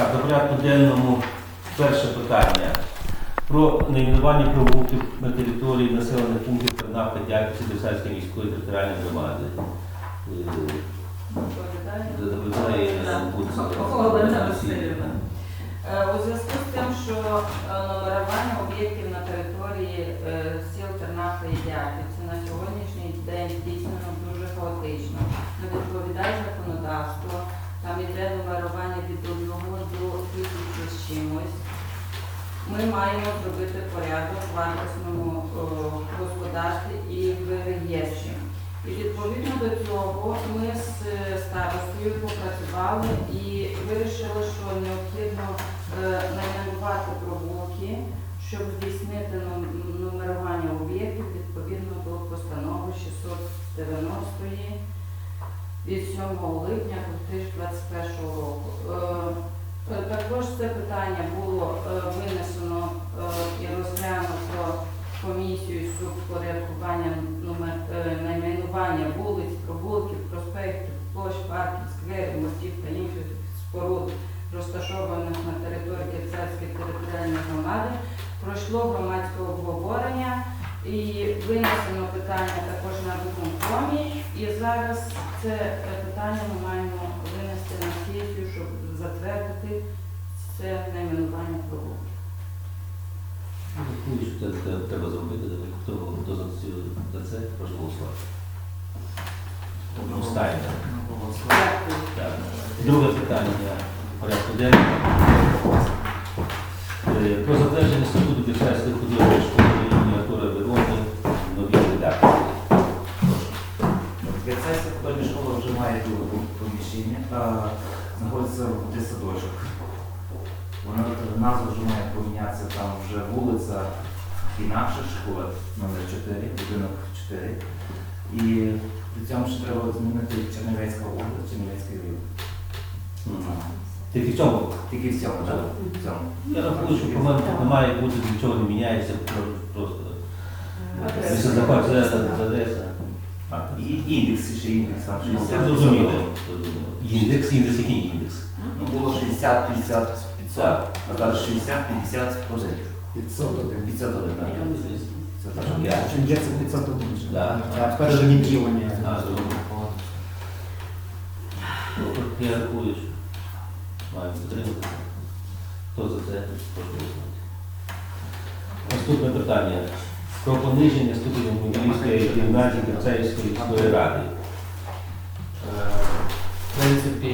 Так, до порядку денному перше питання. Про найменування провулків на території населених пунктів Тернавка, Дяківці, Десальської міської територіальної громади. Е, Доповідає Васильівна. Е, У зв'язку з тим, що е, нумерування об'єктів на території е, сіл Тернапа і Дяківці на сьогоднішній день здійснено дуже хаотично. Не відповідає законодавство, там йде нумерування від з чимось. Ми маємо зробити порядок в вартісному е, господарстві і в реєстрі. І відповідно до цього ми з е, старостою попрацювали і вирішили, що необхідно е, найменувати провулки, щоб здійснити нум- нумерування об'єктів відповідно до постанови 690 від 7 липня 2021 року. Е, Також це питання було е, винесено е, і розглянуто комісією з упорядкування е, найменування вулиць, провулків, проспектів, площ, парків, скверів, мостів та інших споруд, розташованих на території Кирцевської територіальної громади, пройшло громадське обговорення і винесено питання також на виконкомі. І зараз це питання ми маємо на сесію, щоб затвердити це найменування це це треба зробити. Хто, хто за, цю- за це, прошу голосувати. Так. Друге питання порядку денного. Поміщення, знаходиться де садочок. Вона назва вже має помінятися, там вже вулиця інакша, школа номер 4, будинок 4. І при цьому ще треба змінити Чернівецька область, Чернівецький район. Тільки в цьому. Тільки в цьому, так? В цьому. Я рахую, що по мене тут не має бути, нічого не міняється, про- просто. Адреса. Якщо захоче за адреса. А, І індекс, ще індекс там Ну, 60. Зрозуміло. Індекс, індекс, який індекс? Ну, було 60, 50, 500, а зараз 60, 50, позицій. 501. 501, так. Це так. Я. Чим є це 501? Да. А перше відділення. А, зрозуміло. Ну, Я рахую, що маю підтримати. Хто за це? Наступне питання. Про пониження ступеня Могилівської гімназії Керцеївської міської ради. В принципі,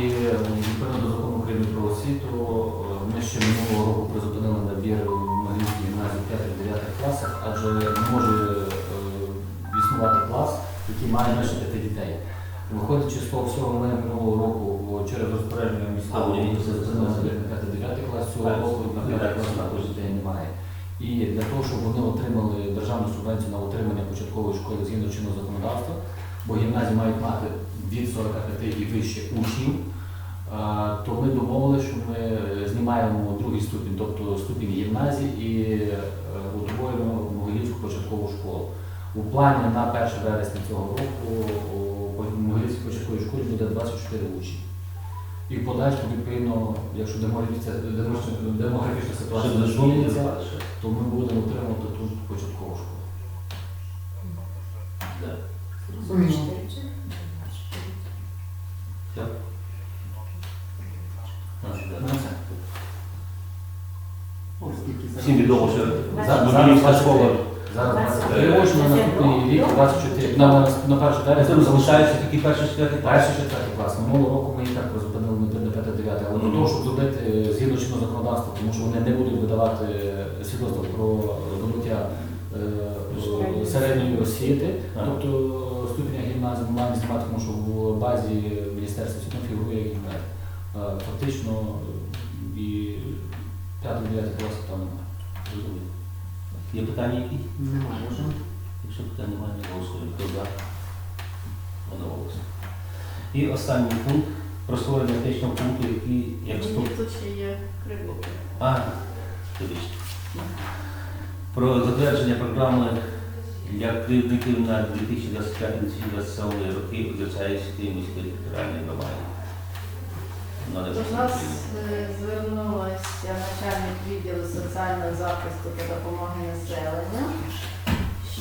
відповідно до закону України про освіту, е, ми ще минулого року призупинили набір в Могилівській гімназії 5-9 класах, адже не може е, існувати клас, який має менше 5 дітей. Виходячи з того всього, ми минулого року через розпорядження А, міського на 5-9 клас, цього року на 5 так, клас так. також дітей немає. І для того, щоб вони отримали державну субвенцію на утримання початкової школи згідно чинного законодавства, бо гімназії мають мати від 45 і вище учнів, е, то ми домовили, що ми знімаємо другий ступінь, тобто ступінь гімназії і е, утворюємо Могилівську початкову школу. У плані на 1 вересня цього року у Могилівській початковій школі буде 24 учні. І в подальшому, відповідно, якщо демографічна, ситуація не зміниться. то ми будемо отримувати ту ж початкову школу. Це. Всім відомо, що Зараз Могилівська школа. Зараз 23 учні, на наступний рік 24. На, на, на перше вересня залишається тільки перший четвертий клас. Перший четвертий клас. Минулого року ми і так призупинили на 5 9 але для того, щоб зробити е, згідно чинного законодавства, тому що вони не будуть видавати е, свідоцтво про здобуття е, середньої освіти, тобто е, ступеня гімназії ми маємо знімати, тому що в базі Міністерства освіти фігурує гімназія. Е, Фактично і 5-9 клас там немає. Є питання якісь? Немає. Можна? Якщо питань немає, не голосуємо. Хто за? Одноголосно. І останній пункт про створення технічного пункту, який як стоп. Ні, тут ще є кривоки. А, вибачте. Про затвердження програми для керівників на 2025-2027 роки у Зерцаївської міської територіальної громади. До нас е, звернулася начальник відділу соціального захисту та допомоги населення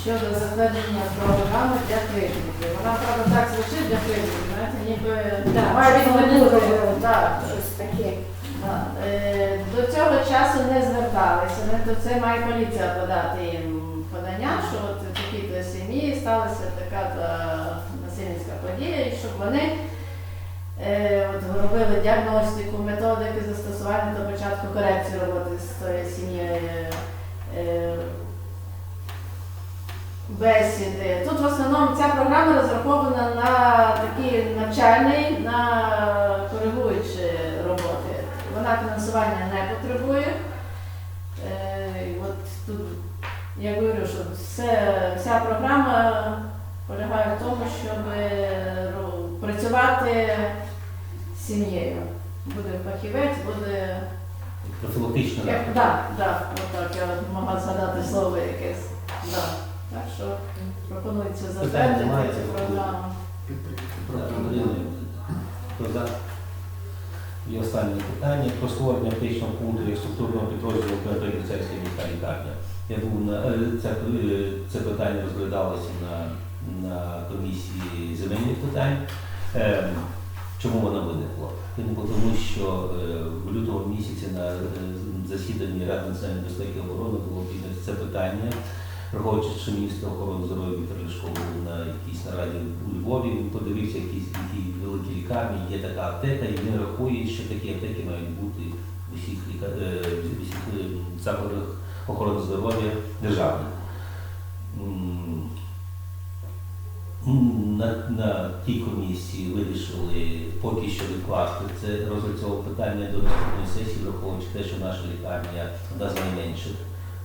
щодо затвердження програми для кривдників. Вона правда так звучить для кривдників, знаєте, ніби Так, має щось вони бути. Так, Щось таке. Е, До цього часу не зверталися. Не до це має поліція подати їм подання, що от в такій-то сім'ї сталася така та насильницька подія, і щоб вони от, робили діагностику, методики застосування до початку корекції роботи з тою сім'єю. Е, Бесіди. Тут в основному ця програма розрахована на такі навчальні, на коригуючі роботи. Вона фінансування не потребує. Е, от тут я говорю, що все, вся програма полягає в тому, щоб е, працювати з сім'єю. Буде фахівець, буде. Профілактична Як, заходи. да, да, отак я могла згадати слово якесь. Да. Так що пропонується затвердити цю програму. Так, за? І останнє питання про створення аптечного пункту як структурного підрозділу Києво-Печерської міська лікарня. Я був на е, це, е, це питання розглядалося на, на комісії земельних питань. Ем, Чому вона виникла? Тому, що е, в лютому місяці на е, засіданні Ради національної безпеки і оборони було піднято це питання. Враховуючи, що міністр охорони здоров'я Віктор Ляшко був на якійсь нараді у Львові, він подивився якісь які великі лікарні, є така аптека, і він рахує, що такі аптеки мають бути в усіх, ліка... е, в усіх закладах охорони здоров'я державних. На, на тій комісії вирішили поки що відкласти це розгляд цього питання до наступної сесії, враховуючи те, що наша лікарня одна з найменших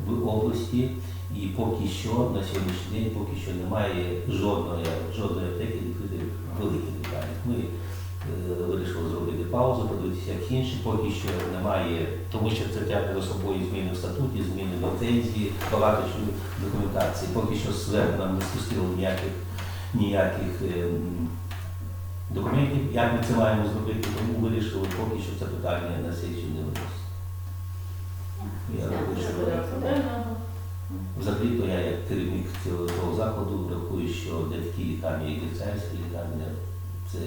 в області. І поки що на сьогоднішній день поки що немає жодної, жодної аптеки відкритої великих лікарнях. Ми е, вирішили зробити паузу, подивитися, як інші. Поки що немає, тому що це тягне за собою зміни в статуті, зміни в ліцензії, багато що документації. Поки що зверху нам не спустило ніяких ніяких е, документів, як ми це маємо зробити, тому вирішили поки що це питання на сесію не виносити. Я рахую, що Взагалі, то я як керівник цього, закладу рахую, що для такі лікарні, як ліцейська лікарня, це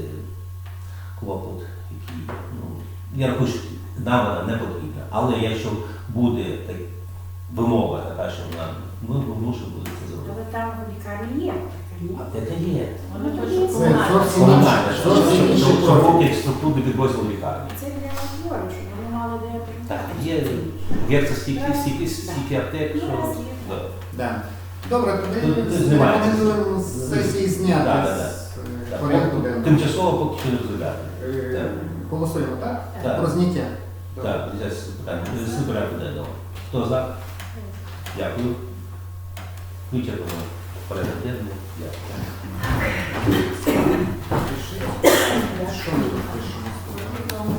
клопот, який, ну, я рахую, що нам вона не потрібна. Але якщо буде так, вимога така, що вона, ми мусимо буде це зробити. Але там в лікарні є. Аптека є. Ну, це зовсім Комунальна, інше, що зовсім входить в структуру підрозділ лікарні. Це для говорю, щоб вони мали де Так, є, є це стільки, стільки, стільки аптек, що... Да. Да. Добре, Тут- тоді знімається. рекомендуємо з сесії Да, зняти да, да. з е, Так, порядку денного. Тимчасово поки що не розглядати. Е, Голосуємо, так? Так. Про зняття. Добре. Так, зараз питання. Порядку денного. Хто за? Дякую. Вичерпано порядок денний. Дякую. Що ми тут пишемо?